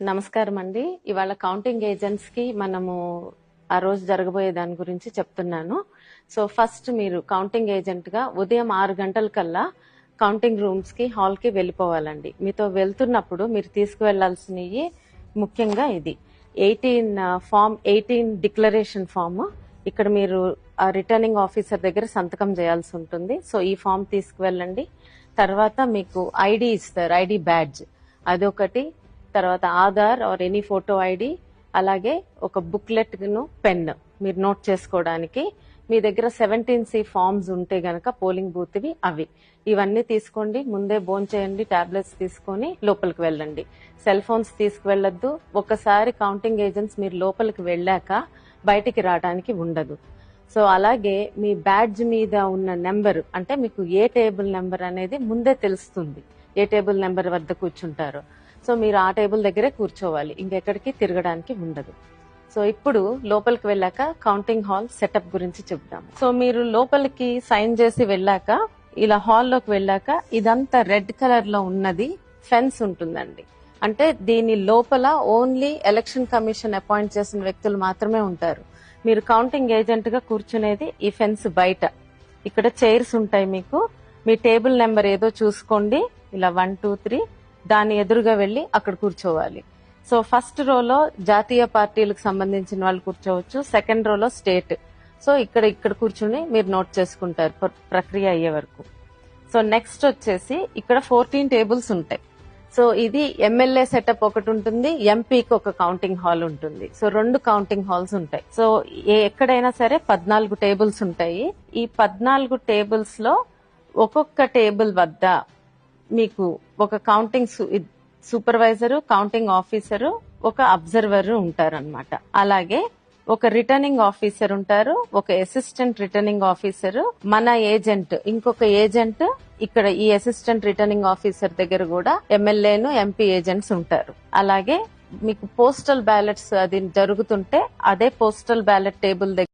నమస్కారం అండి ఇవాళ కౌంటింగ్ ఏజెంట్స్కి మనము ఆ రోజు జరగబోయే దాని గురించి చెప్తున్నాను. సో ఫస్ట్ మీరు కౌంటింగ్ ఏజెంట్గా ఉదయం ఆరు గంటల కల్లా కౌంటింగ్ రూమ్స్కి హాల్కి వెళ్ళిపోవాలండి. మీతో వెళ్తున్నప్పుడు మీరు తీసుకువెళ్ళాల్సినవి ముఖ్యంగా ఇది. Eighteen form eighteen declaration form ఇక్కడ మీరు ఆ రిటర్నింగ్ ఆఫీసర్ దగ్గర సంతకం చేయాల్సి ఉంటుంది. సో ఈ ఫామ్ తీసుకువెళ్ళండి. తర్వాత మీకు ఐడి ఇస్తారు. ID badge. అదొకటి. తర్వాత Aadhaar or any photo ID అలాగే ఒక బుక్లెట్ను పెన్ మీరు నోట్ చేసుకోవడానికి. మీ దగ్గర సెవెంటీన్ సి ఫామ్స్ ఉంటే గనక పోలింగ్ బూత్వి అవి. ఇవన్నీ తీసుకోండి ముందే బోన్ చేయండి టాబ్లెట్స్ తీసుకొని లోపలికి వెళ్ళండి. సెల్ ఫోన్స్ తీసుకువెళ్ళొద్దు. ఒకసారి కౌంటింగ్ ఏజెంట్స్ మీరు లోపలికి వెళ్ళాక బయటికి రావడానికి ఉండదు. సో అలాగే మీ బ్యాడ్జ్ మీద ఉన్న నెంబర్ అంటే మీకు ఏ టేబుల్ నెంబర్ అనేది ముందే తెలుస్తుంది. ఏ టేబుల్ నెంబర్ వద్ద కూర్చుంటారో. సో మీరు ఆ టేబుల్ దగ్గరే కూర్చోవాలి. ఇంకెక్కడికి తిరగడానికి ఉండదు. సో ఇప్పుడు లోపలికి వెళ్ళాక కౌంటింగ్ హాల్ సెటప్ గురించి చెప్దాం సో మీరు లోపలికి సైన్ చేసి వెళ్ళాక ఇలా హాల్లోకి వెళ్ళాక ఇదంతా రెడ్ కలర్లో ఉన్నది ఫెన్స్ ఉంటుందండి. అంటే దీని లోపల ఓన్లీ ఎలక్షన్ కమిషన్ అపాయింట్ చేసిన వ్యక్తులు మాత్రమే ఉంటారు. మీరు కౌంటింగ్ ఏజెంట్గా కూర్చునేది ఈ ఫెన్స్ బయట. ఇక్కడ చైర్స్ ఉంటాయి మీకు. మీ టేబుల్ నెంబర్ ఏదో చూసుకోండి. ఇలా వన్ టూ త్రీ. దాని ఎదురుగా వెళ్ళి అక్కడ కూర్చోవాలి. సో ఫస్ట్ రోలో జాతీయ పార్టీలకు సంబంధించిన వాళ్ళు కూర్చోవచ్చు. సెకండ్ రోలో స్టేట్. సో ఇక్కడ ఇక్కడ కూర్చుని మీరు నోట్ చేసుకుంటారు ప్ర- ప్రక్రియ అయ్యే వరకు. సో నెక్స్ట్ వచ్చేసి ఇక్కడ ఫోర్టీన్ టేబుల్స్ ఉంటాయి. సో ఇది ఎమ్మెల్యే సెటప్ ఒకటి ఉంటుంది ఎంపీకి ఒక కౌంటింగ్ హాల్ ఉంటుంది. సో రెండు కౌంటింగ్ హాల్స్ ఉంటాయి. సో ఏ- ఎక్కడైనా సరే పద్నాలుగు టేబుల్స్ ఉంటాయి. ఈ పద్నాలుగు టేబుల్స్లో ఒక్కొక్క టేబుల్ వద్ద మీకు ఒక కౌంటింగ్ సూపర్వైజరు కౌంటింగ్ ఆఫీసరు ఒక అబ్జర్వర్ ఉంటారన్నమాట. అలాగే ఒక రిటర్నింగ్ ఆఫీసర్ ఉంటారు ఒక అసిస్టెంట్ రిటర్నింగ్ ఆఫీసర్ మన ఏజెంట్ ఇంకొక ఏజెంట్ ఇక్కడ ఈ అసిస్టెంట్ రిటర్నింగ్ ఆఫీసర్ దగ్గర కూడా ఎమ్మెల్యేను ఎంపీ ఏజెంట్స్ ఉంటారు. అలాగే మీకు పోస్టల్ బ్యాలెట్స్ అది జరుగుతుంటే అదే పోస్టల్ బ్యాలెట్ టేబుల్ దగ్గర